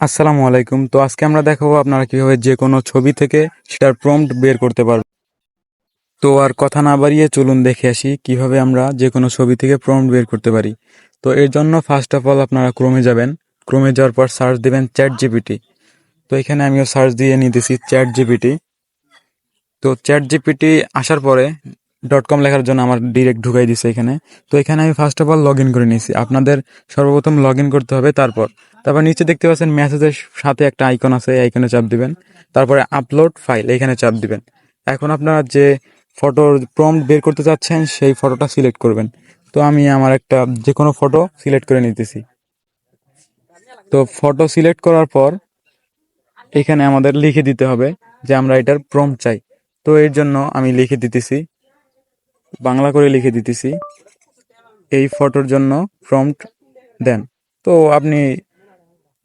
আসসালামু আলাইকুম। তো আজকে আমরা দেখাবো আপনারা কীভাবে যে কোনো ছবি থেকে সেটার প্রম্পট বের করতে পারবেন। তো আর কথা না বাড়িয়ে চলুন দেখে আসি কীভাবে আমরা যে কোনো ছবি থেকে প্রম্পট বের করতে পারি। তো এর জন্য ফার্স্ট অফ অল আপনারা ক্রমে যাবেন। ক্রমে যাওয়ার পর সার্চ দেবেন চ্যাট জিপিটি তো এখানে আমিও সার্চ দিয়ে নিতেছি চ্যাট জিপিটি তো চ্যাট জিপিটি আসার পরে ডট কম লেখার জন্য আমার ডিরেক্ট ঢুকাই দিছে এখানে। তো এখানে আমি first of all log in করে নিয়েছি। আপনাদের সর্বপ্রথম লগ ইন করতে হবে তারপর। তারপর নিচে দেখতে পাচ্ছেন মেসেজের সাথে একটা আইকন আছে, এই আইকনে চাপ দিবেন। তারপরে আপলোড ফাইল এখানে চাপ দিবেন। এখন আপনারা যে ফটোর প্রম্পট বের করতে চাচ্ছেন, সেই ফটোটা সিলেক্ট করবেন। তো আমি আমার একটা যে কোনো ফটো সিলেক্ট করে নিতেছি। তো ফটো সিলেক্ট করার পর এখানে আমাদের লিখে দিতে হবে যে আমরা এটার প্রম্পট চাই। তো এর জন্য আমি লিখে দিতেছি বাংলা করে লিখে দিতেছি। এই ফটোর জন্য প্রম্পট দেন। তো আপনি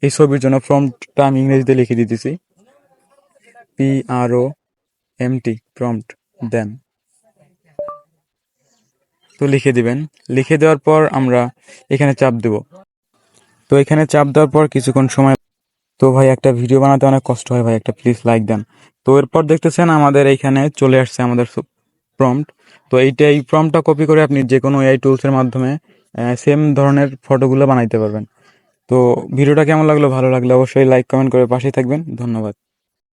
এই ছবির জন্য প্রম্পটটা আমি ইংরেজিতে লিখে দিতেছি। P R O M T prompt দেন। তো লিখে দিবেন। লিখে দেওয়ার পর আমরা এখানে চাপ দেব। তো এখানে চাপ দেওয়ার পর কিছুক্ষণ সময় তো ভাই, একটা ভিডিও বানাতে অনেক কষ্ট হয় ভাই। একটা প্লিজ লাইক দেন। তো এরপর দেখতেছেন আমাদের এইখানে চলে আসছে আমাদের প্রম্পট তো এইটা, এই প্রম্পটটা কপি করে আপনি যে কোনো এআই টুলসের মাধ্যমে সেম ধরনের ফটোগুলো বানাইতে পারবেন। তো ভিডিওটা কেমন লাগল, ভালো লাগলে অবশ্যই লাইক কমেন্ট করে পাশেই থাকবেন। ধন্যবাদ।